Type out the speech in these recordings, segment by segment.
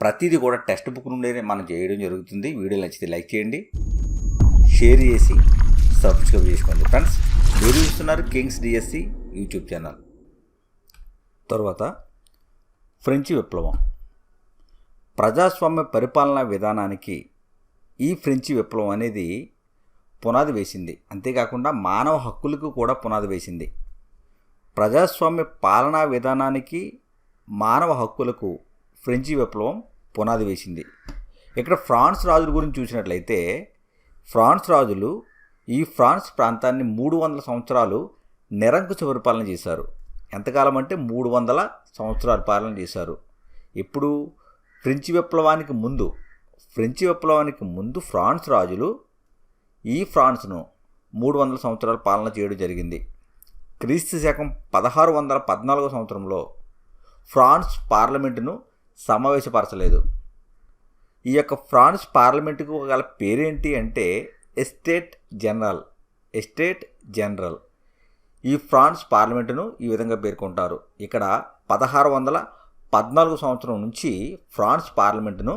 ప్రతిదీ కూడా text book నుండే మనం చేయడం జరుగుతుంది. వీడియో నచ్చితే లైక్ చేయండి. షేర్ చేసి సబ్స్క్రైబ్ చేసుకోండి. ఫ్రెండ్స్ మీరు చూస్తున్నారు కింగ్స్ డిఎస్సి యూట్యూబ్ ఛానల్. తర్వాత ఫ్రెంచి విప్లవం. ప్రజాస్వామ్య పరిపాలనా విధానానికి ఈ ఫ్రెంచి విప్లవం అనేది పునాది వేసింది. అంతేకాకుండా మానవ హక్కులకు కూడా పునాది వేసింది. ప్రజాస్వామ్య పాలనా విధానానికి మానవ హక్కులకు ఫ్రెంచి విప్లవం పునాది వేసింది. ఇక్కడ ఫ్రాన్స్ రాజుల గురించి చూసినట్లయితే ఫ్రాన్స్ రాజులు ఈ ఫ్రాన్స్ ప్రాంతాన్ని మూడు వందల సంవత్సరాలు నిరంకుశ పరిపాలన చేశారు. ఎంతకాలం అంటే మూడు వందల సంవత్సరాలు పాలన చేశారు. ఇప్పుడు ఫ్రెంచి విప్లవానికి ముందు ఫ్రెంచి విప్లవానికి ముందు ఫ్రాన్స్ రాజులు ఈ ఫ్రాన్స్ను మూడు వందల సంవత్సరాలు పాలన చేయడం జరిగింది. క్రీస్తు శకం పదహారు వందల పద్నాలుగో సంవత్సరంలో ఫ్రాన్స్ పార్లమెంటును సమావేశపరచలేదు. ఈ యొక్క ఫ్రాన్స్ పార్లమెంటుకు గల పేరేంటి అంటే ఎస్టేట్ జనరల్ ఎస్టేట్ జనరల్. ఈ ఫ్రాన్స్ పార్లమెంటును ఈ విధంగా పేర్కొంటారు. ఇక్కడ పదహారు వందల పద్నాలుగు సంవత్సరం నుంచి ఫ్రాన్స్ పార్లమెంటును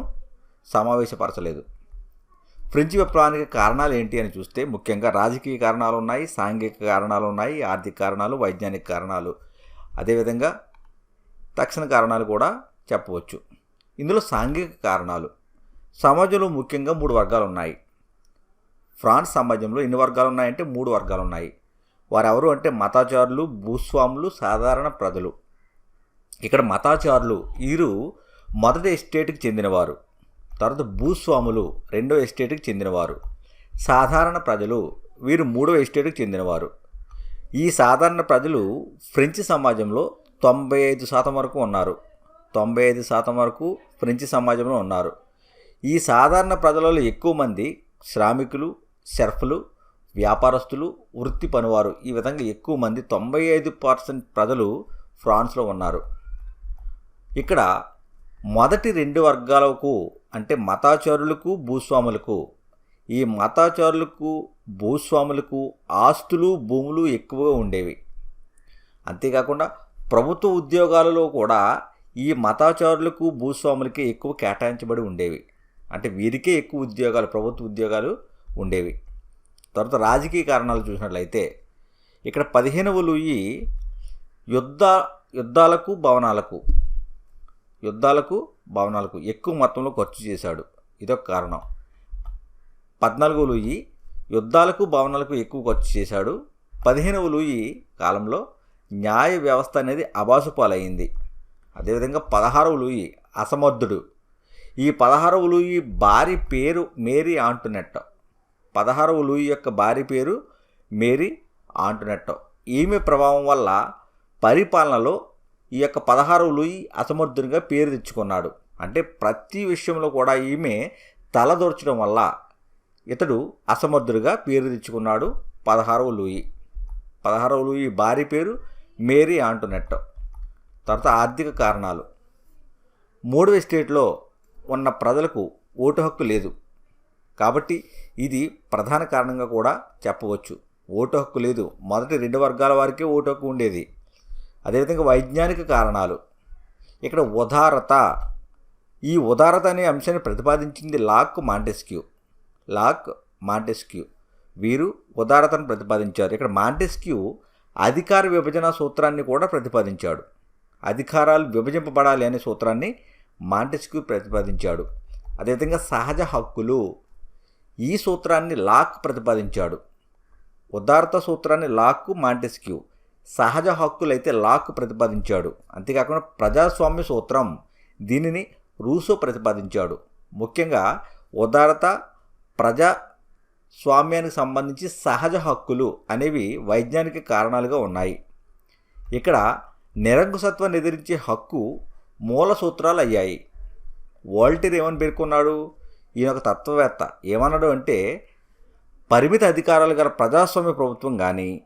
సమావేశపరచలేదు. ఫ్రెంచ్ విప్లవానికి కారణాలు ఏంటి అని చూస్తే ముఖ్యంగా రాజకీయ కారణాలు ఉన్నాయి సాంఘిక కారణాలు ఉన్నాయి ఆర్థిక కారణాలు వైజ్ఞానిక కారణాలు. అదేవిధంగా తక్షణ కారణాలు కూడా చెప్పవచ్చు. ఇందులో సాంఘిక కారణాలు. సమాజంలో ముఖ్యంగా మూడు వర్గాలు ఉన్నాయి ఫ్రాన్స్ సమాజంలో ఎన్ని వర్గాలు ఉన్నాయంటే మూడు వర్గాలు ఉన్నాయి వారెవరు అంటే మతాచారులు భూస్వాములు సాధారణ ప్రజలు. ఇక్కడ మతాచారులు వీరు మొదటి ఎస్టేట్కి చెందినవారు. తర్వాత భూస్వాములు రెండో ఎస్టేట్కి చెందినవారు. సాధారణ ప్రజలు వీరు మూడో ఎస్టేట్కి చెందినవారు. ఈ సాధారణ ప్రజలు ఫ్రెంచ్ సమాజంలో తొంభై ఐదు శాతం వరకు ఉన్నారు. తొంభై ఐదు శాతం వరకు ఫ్రెంచి సమాజంలో ఉన్నారు. ఈ సాధారణ ప్రజలలో ఎక్కువ మంది శ్రామికులు షెర్ఫ్లు వ్యాపారస్తులు వృత్తి పనివారు. ఈ విధంగా ఎక్కువ మంది తొంభై ఐదు పర్సెంట్ ప్రజలు ఫ్రాన్స్లో ఉన్నారు. ఇక్కడ మొదటి రెండు వర్గాలకు అంటే మతాచారులకు భూస్వాములకు. ఈ మతాచారులకు భూస్వాములకు ఆస్తులు భూములు ఎక్కువగా ఉండేవి. అంతేకాకుండా ప్రభుత్వ ఉద్యోగాలలో కూడా ఈ మతాచారులకు భూస్వాములకి ఎక్కువ కేటాయించబడి ఉండేవి. అంటే వీరికే ఎక్కువ ఉద్యోగాలు ప్రభుత్వ ఉద్యోగాలు ఉండేవి. తర్వాత రాజకీయ కారణాలు చూసినట్లయితే ఇక్కడ పదిహేనవ లూయి యుద్ధ యుద్ధాలకు భవనాలకు యుద్ధాలకు భవనాలకు ఎక్కువ మొత్తంలో ఖర్చు చేశాడు. ఇదొక కారణం. పద్నాలుగో లూయి యుద్ధాలకు భవనాలకు ఎక్కువ ఖర్చు చేశాడు. పదిహేనవ లూయి కాలంలో న్యాయ వ్యవస్థ అనేది అబాసుపాలయ్యింది అదేవిధంగా పదహారవ లూయి అసమర్థుడు. ఈ పదహారవ లూయి భార్య పేరు మేరీ ఆంటునెట్టో పదహారవ లూయి యొక్క భార్య పేరు మేరీ ఆంటునెట్టో ఈమె ప్రభావం వల్ల పరిపాలనలో ఈ యొక్క పదహారవ లూయి అసమర్థునిగా పేరు తెచ్చుకున్నాడు. అంటే ప్రతి విషయంలో కూడా ఈమె తలదొరచడం వల్ల ఇతడు అసమర్థుడిగా పేరు తెచ్చుకున్నాడు పదహారవ లూయి. పదహారవ లూయి భార్య పేరు మేరీ ఆంటునెట్టో తర్వాత ఆర్థిక కారణాలు. మూడవ స్టేట్లో ఉన్న ప్రజలకు ఓటు హక్కు లేదు. కాబట్టి ఇది ప్రధాన కారణంగా కూడా చెప్పవచ్చు. ఓటు హక్కు లేదు. మొదటి రెండు వర్గాల వారికే ఓటు హక్కు ఉండేది. అదేవిధంగా వైజ్ఞానిక కారణాలు. ఇక్కడ ఉదారత. ఈ ఉదారత అనే అంశాన్ని ప్రతిపాదించింది లాక్ మాంటెస్క్యూ. Lock Montesquieu. వీరు ఉదారతను ప్రతిపాదించారు. ఇక్కడ మాంటెస్క్యూ అధికార విభజన సూత్రాన్ని కూడా ప్రతిపాదించాడు. అధికారాలు విభజింపబడాలి అనే సూత్రాన్ని మాంటెస్క్యూ ప్రతిపాదించాడు. అదేవిధంగా సహజ హక్కులు ఈ సూత్రాన్ని లాక్ ప్రతిపాదించాడు. ఉదారత సూత్రాన్ని లాక్ మాంటెస్క్యూ సహజ హక్కులైతే లాక్ ప్రతిపాదించాడు. అంతేకాకుండా ప్రజాస్వామ్య సూత్రం దీనిని రూసో ప్రతిపాదించాడు. ముఖ్యంగా ఉదారత ప్రజా స్వామ్యానికి సంబంధించి సహజ హక్కులు అనేవి వైజ్ఞానిక కారణాలుగా ఉన్నాయి. ఇక్కడ నిరంకుశత్వాన్ని ఎదిరించే హక్కు మూల సూత్రాలు అయ్యాయి. వాల్టీర్ ఏమని పేర్కొన్నాడు? ఈయన ఒక తత్వవేత్త. ఏమన్నాడు అంటే పరిమిత అధికారాలు గల ప్రజాస్వామ్య ప్రభుత్వం కానీ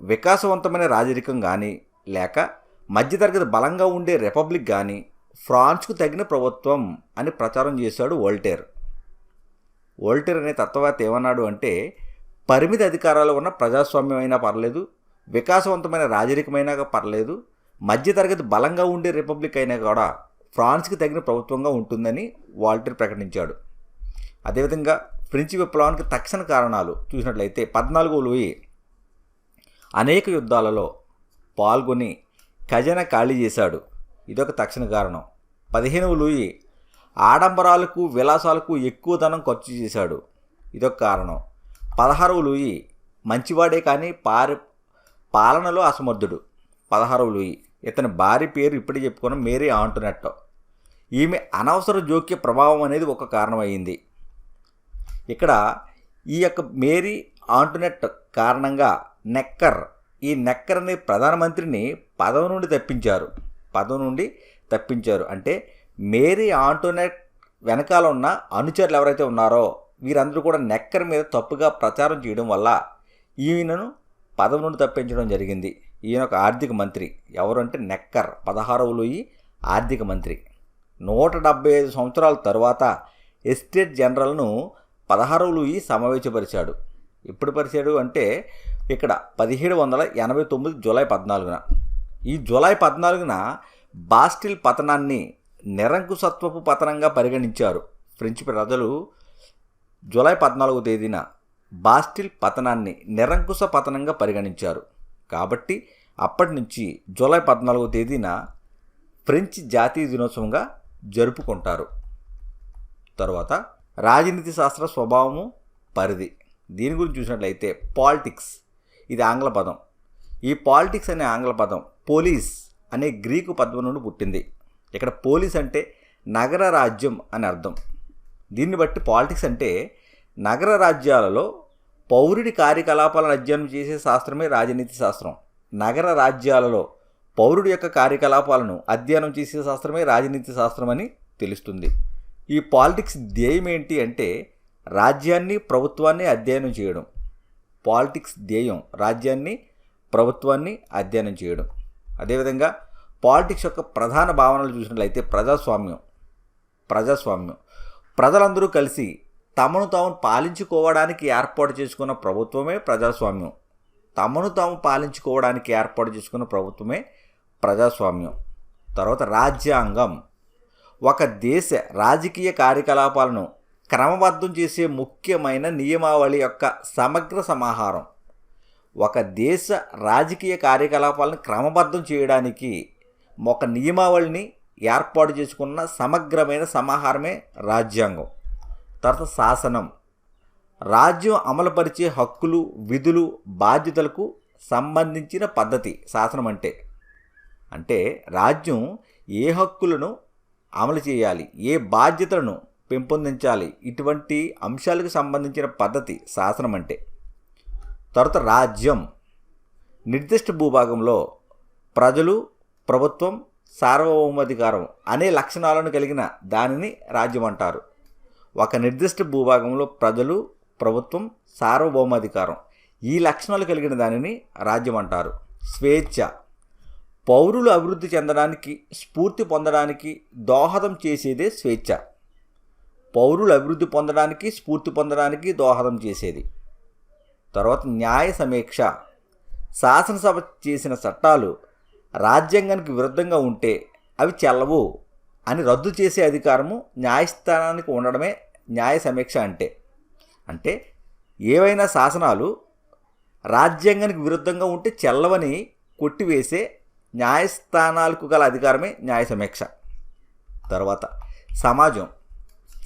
వికాసవంతమైన రాజరికం కానీ లేక మధ్యతరగతి బలంగా ఉండే రిపబ్లిక్ కానీ ఫ్రాన్స్కు తగిన ప్రభుత్వం అని ప్రచారం చేశాడు వోల్టేర్. వోల్టేర్ అనే తత్వవేత్త ఏమన్నాడు అంటే పరిమిత అధికారాలు ఉన్న ప్రజాస్వామ్యమైనా పర్లేదు వికాసవంతమైన రాజరికమైనా పర్లేదు మధ్యతరగతి బలంగా ఉండే రిపబ్లిక్ అయినా కూడా ఫ్రాన్స్కి తగిన ప్రభుత్వంగా ఉంటుందని వాల్టర్ ప్రకటించాడు. అదేవిధంగా ఫ్రెంచ్ విప్లవానికి తక్షణ కారణాలు చూసినట్లయితే పద్నాలుగో లూయి అనేక యుద్ధాలలో పాల్గొని ఖజానా ఖాళీ చేశాడు. ఇదొక తక్షణ కారణం. పదిహేనవ లూయి ఆడంబరాలకు విలాసాలకు ఎక్కువ ధనం ఖర్చు చేశాడు. ఇదొక కారణం. పదహారవ లూయి మంచివాడే కానీ పారి పాలనలో అసమర్థుడు. పదహారవ లూయి ఇతని భార్య పేరు ఇప్పుడే చెప్పుకున్న మేరీ ఆంటునెట్టో. ఈమె అనవసర జోక్య ప్రభావం అనేది ఒక కారణమైంది. ఇక్కడ ఈ యొక్క మేరీ ఆంటునెట్ కారణంగా నెక్కర్ ఈ నెక్కర్ అనే ప్రధానమంత్రిని పదవి నుండి తప్పించారు. పదవి నుండి తప్పించారు. అంటే మేరీ ఆంటోనెట్ వెనకాల ఉన్న అనుచరులు ఎవరైతే ఉన్నారో వీరందరూ కూడా నెక్కర్ మీద తప్పుగా ప్రచారం చేయడం వల్ల ఈయనను పదవి నుండి తప్పించడం జరిగింది. ఈయన ఒక ఆర్థిక మంత్రి. ఎవరంటే నెక్కర్. పదహారవ లూయి ఆర్థిక మంత్రి. నూట డెబ్బై ఐదు సంవత్సరాల తర్వాత ఎస్టేట్ జనరల్ను పదహారవ లూయి సమావేశపరిచాడు. ఎప్పుడు పరిచాడు అంటే ఇక్కడ పదిహేడు వందల ఎనభై తొమ్మిది జూలై పద్నాలుగున. ఈ జూలై పద్నాలుగున బాస్టిల్ పతనాన్ని నిరంకుశత్వపు పతనంగా పరిగణించారు. ఫ్రెంచ్ ప్రజలు జూలై పద్నాలుగో తేదీన బాస్టిల్ పతనాన్ని నిరంకుశ పతనంగా పరిగణించారు. కాబట్టి అప్పటి నుంచి జూలై పద్నాలుగో తేదీన ఫ్రెంచ్ జాతీయ దినోత్సవంగా జరుపుకుంటారు. తర్వాత రాజనీతి శాస్త్ర స్వభావము పరిధి. దీని గురించి చూసినట్లయితే పాలిటిక్స్ ఇది ఆంగ్ల పదం. ఈ పాలిటిక్స్ అనే ఆంగ్ల పదం పోలీస్ అనే గ్రీకు పదం నుండి పుట్టింది. ఇక్కడ పోలీస్ అంటే నగర రాజ్యం అని అర్థం. దీన్ని బట్టి పాలిటిక్స్ అంటే నగర రాజ్యాలలో పౌరుడి కార్యకలాపాలను అధ్యయనం చేసే శాస్త్రమే రాజనీతి శాస్త్రం. నగర రాజ్యాలలో పౌరుడి యొక్క కార్యకలాపాలను అధ్యయనం చేసే శాస్త్రమే రాజనీతి శాస్త్రం అని తెలుస్తుంది. ఈ పాలిటిక్స్ ధ్యేయం ఏంటి అంటే రాజ్యాన్ని ప్రభుత్వాన్ని అధ్యయనం చేయడం. పాలిటిక్స్ ధ్యేయం రాజ్యాన్ని ప్రభుత్వాన్ని అధ్యయనం చేయడం. అదేవిధంగా పాలిటిక్స్ యొక్క ప్రధాన భావనలు చూసినట్లయితే ప్రజాస్వామ్యం. ప్రజాస్వామ్యం. ప్రజలందరూ కలిసి తమను తాము పాలించుకోవడానికి ఏర్పాటు చేసుకున్న ప్రభుత్వమే ప్రజాస్వామ్యం. తమను తాము పాలించుకోవడానికి ఏర్పాటు చేసుకున్న ప్రభుత్వమే ప్రజాస్వామ్యం. తర్వాత రాజ్యాంగం. ఒక దేశ రాజకీయ కార్యకలాపాలను క్రమబద్ధం చేసే ముఖ్యమైన నియమావళి యొక్క సమగ్ర సమాహారం. ఒక దేశ రాజకీయ కార్యకలాపాలను క్రమబద్ధం చేయడానికి ఒక నియమావళిని ఏర్పాటు చేసుకున్న సమగ్రమైన సమాహారమే రాజ్యాంగం. తర్వాత శాసనం. రాజ్యం అమలుపరిచే హక్కులు విధులు బాధ్యతలకు సంబంధించిన పద్ధతి శాసనం అంటే. అంటే రాజ్యం ఏ హక్కులను అమలు చేయాలి ఏ బాధ్యతలను పెంపొందించాలి ఇటువంటి అంశాలకు సంబంధించిన పద్ధతి శాసనం అంటే. తర్వాత రాజ్యం. నిర్దిష్ట భూభాగంలో ప్రజలు ప్రభుత్వం సార్వభౌమాధికారం అనే లక్షణాలను కలిగిన దానిని రాజ్యం అంటారు. ఒక నిర్దిష్ట భూభాగంలో ప్రజలు ప్రభుత్వం సార్వభౌమాధికారం. ఈ లక్షణాలు కలిగిన దానిని రాజ్యం అంటారు. స్వేచ్ఛ. పౌరులు అభివృద్ధి చెందడానికి స్ఫూర్తి పొందడానికి దోహదం చేసేదే స్వేచ్ఛ. పౌరులు అభివృద్ధి పొందడానికి స్ఫూర్తి పొందడానికి దోహదం చేసేది. తర్వాత న్యాయ సమీక్ష. శాసనసభ చేసిన చట్టాలు రాజ్యాంగానికి విరుద్ధంగా ఉంటే అవి చెల్లవు. అని రద్దు చేసే అధికారము న్యాయస్థానానికి ఉండడమే న్యాయ సమీక్ష అంటే. అంటే ఏవైనా శాసనాలు రాజ్యాంగానికి విరుద్ధంగా ఉంటే చెల్లవని కొట్టివేసే న్యాయస్థానాలకు గల అధికారమే న్యాయ సమీక్ష. తర్వాత సమాజం.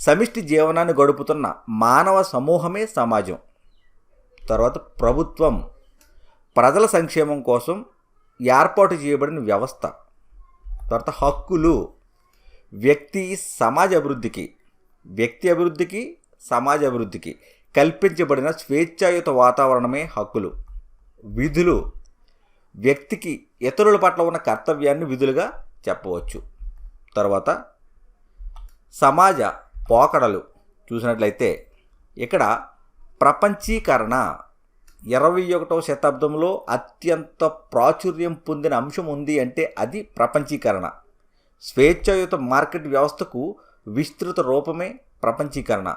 సమిష్టి జీవనాన్ని గడుపుతున్న మానవ సమూహమే సమాజం. తర్వాత ప్రభుత్వం. ప్రజల సంక్షేమం కోసం ఏర్పాటు చేయబడిన వ్యవస్థ. తర్వాత హక్కులు. వ్యక్తి సమాజ అభివృద్ధికి వ్యక్తి అభివృద్ధికి సమాజ అభివృద్ధికి కల్పించబడిన స్వేచ్ఛాయుత వాతావరణమే హక్కులు. విధులు. వ్యక్తికి ఇతరుల పట్ల ఉన్న కర్తవ్యాన్ని విధులుగా చెప్పవచ్చు. తర్వాత సమాజ పోకడలు. చూసినట్లయితే ఇక్కడ ప్రపంచీకరణ ఇరవై ఒకటవ శతాబ్దంలో అత్యంత ప్రాచుర్యం పొందిన అంశం ఉంది అంటే అది ప్రపంచీకరణ. స్వేచ్ఛాయుత మార్కెట్ వ్యవస్థకు విస్తృత రూపమే ప్రపంచీకరణ.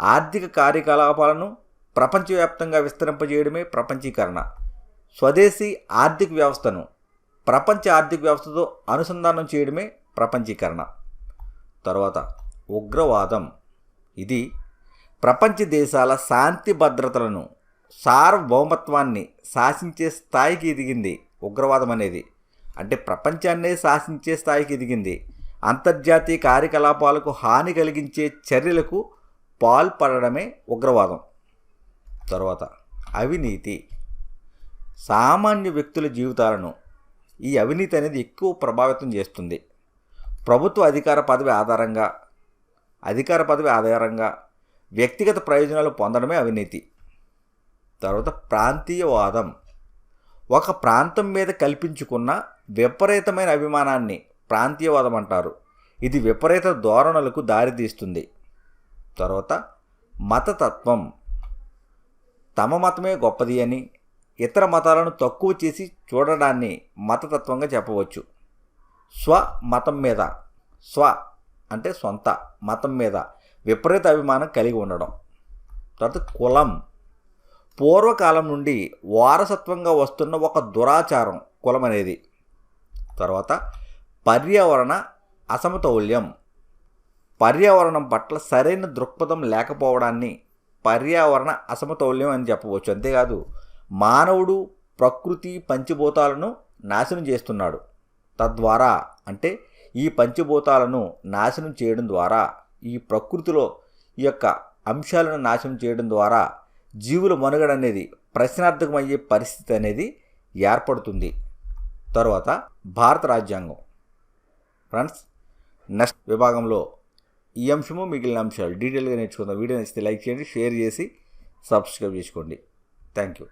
ఆర్థిక కార్యకలాపాలను ప్రపంచవ్యాప్తంగా విస్తరింపజేయడమే ప్రపంచీకరణ. స్వదేశీ ఆర్థిక వ్యవస్థను ప్రపంచ ఆర్థిక వ్యవస్థతో అనుసంధానం చేయడమే ప్రపంచీకరణ. తర్వాత ఉగ్రవాదం. ఇది ప్రపంచ దేశాల శాంతి భద్రతలను సార్వభౌమత్వాన్ని శాసించే స్థాయికి ఎదిగింది ఉగ్రవాదం అనేది. అంటే ప్రపంచాన్నే శాసించే స్థాయికి ఎదిగింది. అంతర్జాతీయ కార్యకలాపాలకు హాని కలిగించే చర్యలకు పాల్పడడమే ఉగ్రవాదం. తర్వాత అవినీతి. సామాన్య వ్యక్తుల జీవితాలను ఈ అవినీతి అనేది ఎక్కువ ప్రభావితం చేస్తుంది. ప్రభుత్వ అధికార పదవి ఆధారంగా అధికార పదవి ఆధారంగా వ్యక్తిగత ప్రయోజనాలు పొందడమే అవినీతి. తర్వాత ప్రాంతీయవాదం. ఒక ప్రాంతం మీద కల్పించుకున్న విపరీతమైన అభిమానాన్ని ప్రాంతీయవాదం అంటారు. ఇది విపరీత ధోరణులకు దారితీస్తుంది. తర్వాత మతతత్వం. తమ మతమే గొప్పది అని ఇతర మతాలను తక్కువ చేసి చూడడాన్ని మతతత్వంగా చెప్పవచ్చు. స్వ మతం మీద. స్వ అంటే సొంత మతం మీద విపరీత అభిమానం కలిగి ఉండడం. తర్వాత కులం. పూర్వకాలం నుండి వారసత్వంగా వస్తున్న ఒక దురాచారం కులం అనేది తర్వాత పర్యావరణ అసమతౌల్యం. పర్యావరణం పట్ల సరైన దృక్పథం లేకపోవడాన్ని పర్యావరణ అసమతౌల్యం అని చెప్పవచ్చు. అంతేకాదు మానవుడు ప్రకృతి పంచభూతాలను నాశనం చేస్తున్నాడు. తద్వారా అంటే ఈ పంచభూతాలను నాశనం చేయడం ద్వారా ఈ ప్రకృతిలో ఈ యొక్క అంశాలను నాశనం చేయడం ద్వారా జీవుల మనుగడ అనేది ప్రశ్నార్థకమయ్యే పరిస్థితి అనేది ఏర్పడుతుంది. తర్వాత భారత రాజ్యాంగం. ఫ్రెండ్స్ నెక్స్ట్ విభాగంలో ఈ అంశము మిగిలిన అంశాలు డీటెయిల్గా నేర్చుకుందాం. వీడియో నచ్చితే లైక్ చేయండి షేర్ చేసి సబ్స్క్రైబ్ చేసుకోండి. Thank you.